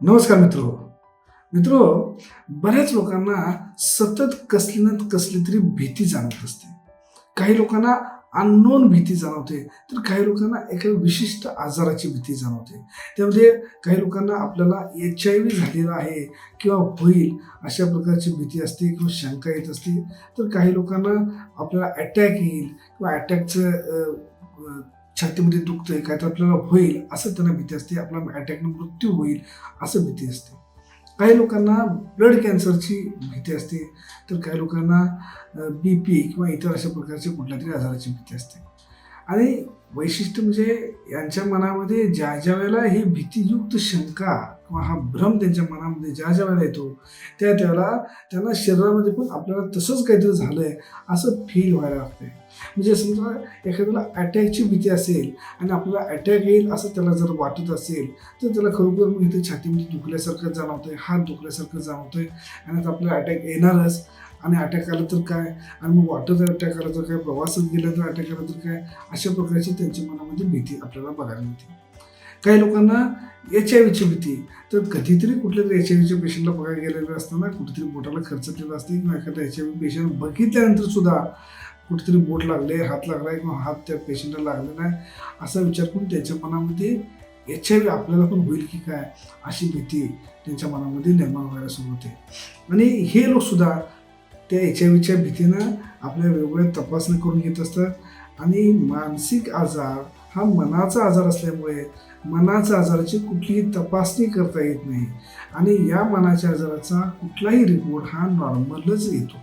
नमस्कार मित्र. मित्र बऱ्याच लोकांना सतत कसली ना कसली तरी भीती जाणवत असते. काही लोकांना अननोन भीती जाणवते तर काही लोकांना एका विशिष्ट आजाराची भीती जाणवते. त्यामध्ये काही लोकांना आपल्याला एच आय व्ही झालेला आहे किंवा होईल अशा प्रकारची भीती असते किंवा शंका येत असते तर काही लोकांना आपल्याला अटॅक येईल किंवा अटॅकचं छातीमध्ये दुखतंय काय तर आपल्याला होईल असं त्यांना भीती असते. आपला अटॅकने मृत्यू होईल असं भीती असते. काही लोकांना ब्लड कॅन्सरची भीती असते तर काही लोकांना बी पी किंवा इतर अशा प्रकारचे कुठल्या तरी आजाराची भीती असते. आणि वैशिष्ट्य म्हणजे यांच्या मनामध्ये ज्या ज्या वेळेला ही भीतीयुक्त शंका किंवा हा भ्रम त्यांच्या मनामध्ये ज्या ज्या वेळेला येतो त्या त्यावेळेला त्यांना शरीरामध्ये पण आपल्याला तसंच काहीतरी झालं आहे असं फील व्हायला लागते म्हणजे समजा एखाद्याला अटॅकची भीती असेल आणि आपल्याला अटॅक येईल असं त्याला जर वाटत असेल तर त्याला खरोखर मग इथे छातीमध्ये दुखल्यासारखं जाणवतंय हात दुखल्यासारखं जाणवतोय आणि आता आपल्याला अटॅक येणारच. आणि अटॅक आलं तर काय? आणि मग वाटत अटॅक आला तर काय? प्रवासात गेला तर अटॅक आला तर काय? अशा प्रकारची त्यांच्या मनामध्ये भीती आपल्याला बघायला मिळते. काही लोकांना एच आय व्हीची भीती तर कधीतरी कुठल्या तरी एच आय व्हीच्या पेशंटला बघायला गेलेलं असताना कुठेतरी बोटाला खर्च केला असते किंवा एखादा एच आय व्ही पेशंट बघितल्यानंतर सुद्धा कुठेतरी बोट लागले हात लागला किंवा हात त्या पेशंटला लागलेला आहे असा विचार करून त्यांच्या मनामध्ये एच आय व्ही आपल्याला पण होईल की काय अशी भीती त्यांच्या मनामध्ये निर्माण व्हायला सुरू होते. आणि हे लोकसुद्धा त्या एच आय व्हीच्या भीतीनं आपल्या वेगवेगळ्या तपासण्या करून घेत असतात आणि मानसिक आजार हा मनाचा आजार असल्यामुळे मनाच्या आजाराची कुठलीही तपासणी करता येत नाही आणि या मनाच्या आजाराचा कुठलाही रिपोर्ट हा नॉर्मलच येतो.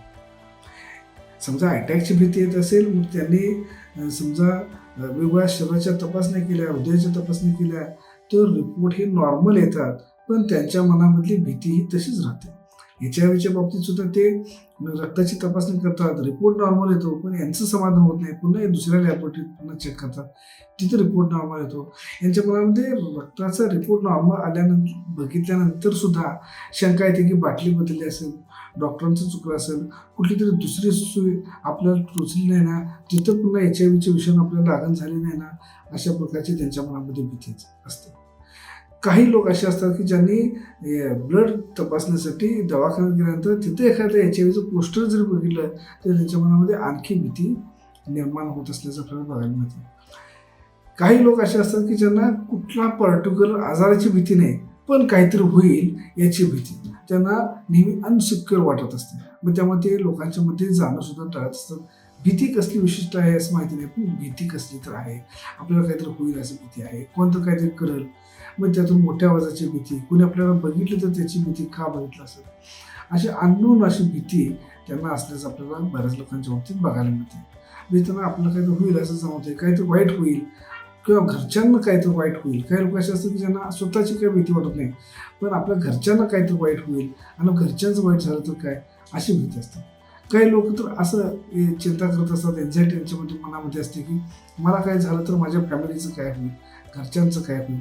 समजा अटॅकची भीती येत असेल मग त्यांनी समजा वेगवेगळ्या शरीराच्या तपासण्या केल्या हृदयाच्या तपासण्या केल्या तर रिपोर्ट हे नॉर्मल येतात. पण त्यांच्या मनामधली भीती ही तशीच राहते. एच आय व्हीच्या बाबतीत सुद्धा ते रक्ताची तपासणी करतात. रिपोर्ट नॉर्मल येतो पण यांचं समाधान होत नाही. पुन्हा दुसऱ्या लॅबोरेटरीत पुन्हा चेक करतात. तिथे रिपोर्ट नॉर्मल येतो. यांच्या मनामध्ये रक्ताचा रिपोर्ट नॉर्मल आल्यानंतर बघितल्यानंतर सुद्धा शंका येते की बाटली बदलली असेल डॉक्टरांचं चुकलं असेल कुठली तरी दुसरी सुई आपल्याला टोचली नाही ना तिथं पुन्हा एच आय व्हीचे विषाणू आपल्याला लागण झाली नाही ना अशा प्रकारची त्यांच्या मनामध्ये भीतीच असते. काही लोक असे असतात की ज्यांनी ब्लड तपासण्यासाठी दवाखान्यात गेल्यानंतर तिथे एखाद्या एच आय व्हीचं पोस्टर जर बघितलं तर त्यांच्या मनामध्ये आणखी भीती निर्माण होत असल्याचं आपल्याला बघायला मिळते. काही लोक असे असतात की ज्यांना कुठला पर्टिक्युलर आजाराची भीती नाही पण काहीतरी होईल याची भीती. त्यांना नेहमी अनसिक्युअर वाटत असते. मग त्यामुळे ते लोकांच्या मध्ये जाणं सुद्धा टाळत असतात. भीती कसली विशिष्ट आहे असं माहिती नाही पण भीती कसली तर आहे. आपल्याला काहीतरी होईल असं भीती आहे. कोणतं काहीतरी करेल मग त्यातून मोठ्या आवाजाची भीती. कोणी आपल्याला बघितलं तर त्याची भीती का बघितलं असेल? अशी अननोन अशी भीती त्यांना असल्याचं आपल्याला बऱ्याच लोकांच्या बाबतीत बघायला मिळते. म्हणजे त्यांना आपलं काहीतरी होईल असं जाणवतंय काहीतरी वाईट होईल किंवा घरच्यांना काहीतरी वाईट होईल. काही लोक असे असतात की ज्यांना स्वतःची काही भीती वाटत नाही. पण आपल्या घरच्यांना काहीतरी वाईट होईल आणि घरच्यांचं वाईट झालं तर काय? अशी भीती असते. काही लोक तर असं चिंता करत असतात एन्झायटी त्यांच्यामध्ये मनामध्ये असते की मला काय झालं तर माझ्या फॅमिलीचं काय होईल? घरच्यांचं काय होईल?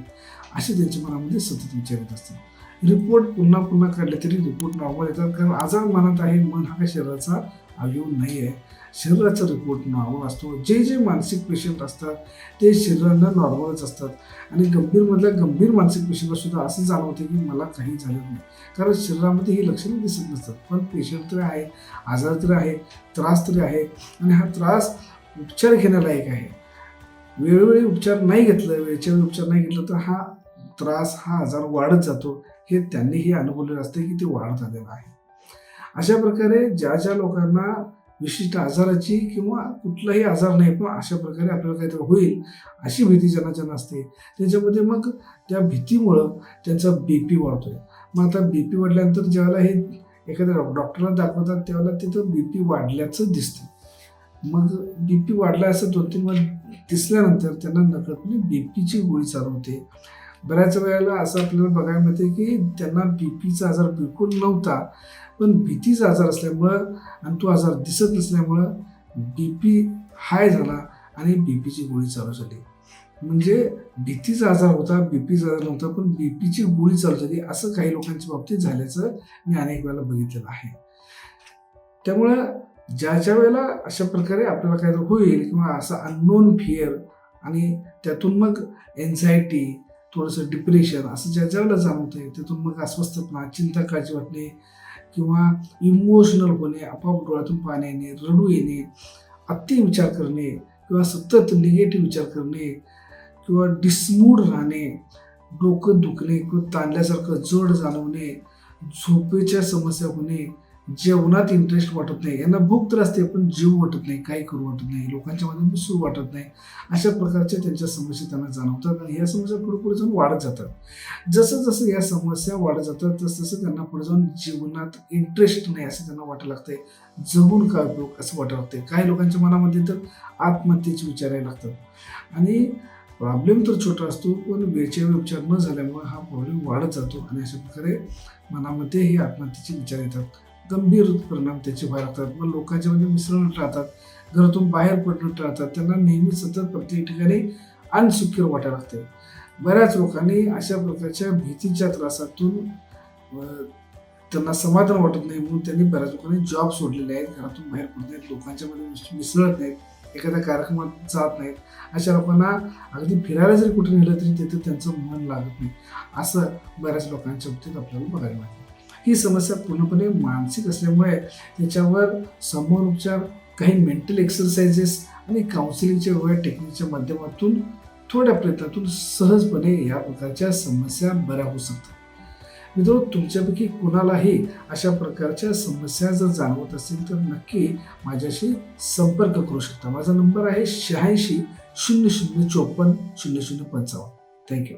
असे त्यांच्या मनामध्ये सतत विचार येत असतात. रिपोर्ट पुन्हा पुन्हा काढले तरी रिपोर्ट नॉर्मल येतात. कारण आजार मनात आहे मन हा काही शरीराचा अवयव नाही आहे शरीराचा रिपोर्ट नॉर्मल असतो. जे जे मानसिक पेशंट असतात ते शरीराला नॉर्मलच असतात. आणि गंभीरमधल्या गंभीर मानसिक पेशंटला सुद्धा असं जाणवते की मला काही झालं नाही. कारण शरीरामध्ये ही लक्षणं दिसत नसतात. पण पेशंट तरी आहे आजार तरी आहे त्रास तरी आहे. आणि हा त्रास उपचार घेण्यालायक आहे. वेळोवेळी उपचार नाही घेतलं वेळच्या वेळी उपचार नाही घेतलं तर हा त्रास हा आजार वाढत जातो हे त्यांनीही अनुभवलेलं असते की ते वाढत आलेलं आहे. अशा प्रकारे ज्या ज्या लोकांना विशिष्ट आजाराची किंवा कुठलाही आजार नाही पण अशा प्रकारे आपल्याला काहीतरी होईल अशी भीती ज्यांना ज्यांना असते त्याच्यामध्ये मग त्या भीतीमुळं त्यांचा बी पी वाढतो आहे मग आता बी पी वाढल्यानंतर ज्यावेळेला हे एखाद्या डॉक्टरला दाखवतात त्यावेळेला तिथं बी पी वाढल्याचं दिसतं. मग बी पी वाढला असं दोन तीन वेळ दिसल्यानंतर त्यांना नकळतपणे बी पीची गोळी चालू होते. बऱ्याच वेळेला असं आपल्याला बघायला मिळते की त्यांना बी पीचा आजार बिलकुल नव्हता पण भीतीचा आजार असल्यामुळं आणि तो आजार दिसत नसल्यामुळं बी पी हाय झाला आणि बी पीची गोळी चालू झाली. म्हणजे भीतीचा आजार होता बी पीचा आजार नव्हता पण बी पीची गोळी चालू झाली असं काही लोकांच्या बाबतीत झाल्याचं मी अनेक वेळेला बघितलेलं आहे. त्यामुळं ज्या ज्या वेळेला अशा प्रकारे आपल्याला काहीतरी होईल किंवा असा अननोन फिअर आणि त्यातून मग एन्झायटी थोडंसं डिप्रेशन असं ज्या ज्यावेळेला जाणवतंय त्यातून मग अस्वस्थपणा चिंता काळजी वाटणे किंवा इमोशनल होणे आपोआप डोळ्यातून पाणी येणे रडू येणे अति विचार करणे किंवा सतत निगेटिव्ह विचार करणे किंवा डिसमूड राहणे डोकं दुखणे किंवा ताणल्यासारखं जड जाणवणे झोपेच्या समस्या होणे जेवणात इंटरेस्ट वाटत नाही. यांना भूक तर असते पण जीव वाटत नाही काही करू वाटत नाही. लोकांच्या मध्ये मिसू वाटत नाही. अशा प्रकारच्या त्यांच्या समस्या त्यांना जाणवतात आणि या समस्या पुढे पुढे जाऊन वाढत जातात. जसं जसं या समस्या वाढत जातात तसं तसं त्यांना पुढे जाऊन जीवनात इंटरेस्ट नाही असं त्यांना वाटायला लागतंय. जगून काय उपयोग असं वाटायला लागतंय. काही लोकांच्या मनामध्ये तर आत्महत्येचे विचार यायला लागतात. आणि प्रॉब्लेम तर छोटा असतो पण वेळच्या उपचार न झाल्यामुळे हा प्रॉब्लेम वाढत जातो. आणि अशा प्रकारे मनामध्ये हे आत्महत्येचे विचार येतात. गंभीर परिणाम त्याचे व्हायला लागतात. मग लोकांच्या मध्ये मिसळून राहतात. घरातून बाहेर पडणं टाळतात त्यांना नेहमी सतत प्रत्येक ठिकाणी अनसिक्युअर वाटायला लागते. बऱ्याच लोकांनी अशा प्रकारच्या भीतीच्या त्रासातून त्यांना समाधान वाटत नाही म्हणून त्यांनी बऱ्याच लोकांनी जॉब सोडलेले आहेत. घरातून बाहेर पडत नाहीत. लोकांच्या मध्ये मिसळत नाहीत. एखाद्या कार्यक्रमात जात नाहीत. अशा लोकांना अगदी फिरायला जरी कुठे नेलं तरी तिथे त्यांचं मन लागत नाही. असं बऱ्याच लोकांच्या बाबतीत आपल्याला बघायला मिळतं. ही समस्या पूर्णपणे मानसिक असल्यामुळे त्याच्यावर समोर उपचार काही मेंटल एक्सरसाइजेस आणि काउन्सिलिंगच्या वेगवेगळ्या टेक्निकच्या माध्यमातून थोड्या प्रयत्नातून सहजपणे या प्रकारच्या समस्या बऱ्या होऊ शकतात. मित्र तुमच्यापैकी कुणालाही अशा प्रकारच्या समस्या जर जाणवत असतील तर नक्की माझ्याशी संपर्क करू शकता. माझा नंबर आहे शहाऐंशी शून्य शून्य चोपन्न शून्य शून्य पंचावन्न. थँक्यू